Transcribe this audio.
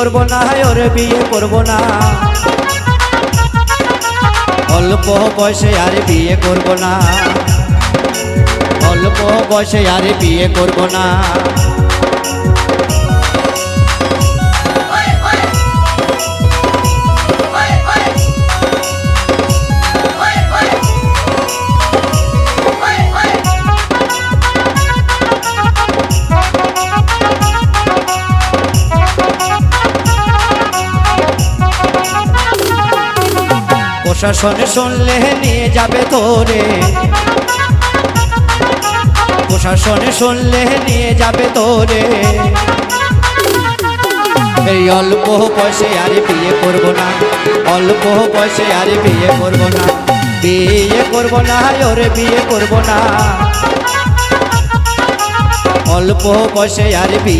করব না, ওরে বিয়ে করব না। অল্প বয়সে আর বিয়ে করব না। অল্প বয়সে আর বিয়ে করব না। প্রশাসনে শুনলে নিয়ে যাবে তোরে। প্রশাসনে শুনলে নিয়ে যাবে তোরে। এই অল্প বয়সে আর বিয়ে করব না, অল্প বয়সে আর বিয়ে করব না। বিয়ে করব না, ওরে বিয়ে করব না। অল্প বয়সে আর বিয়ে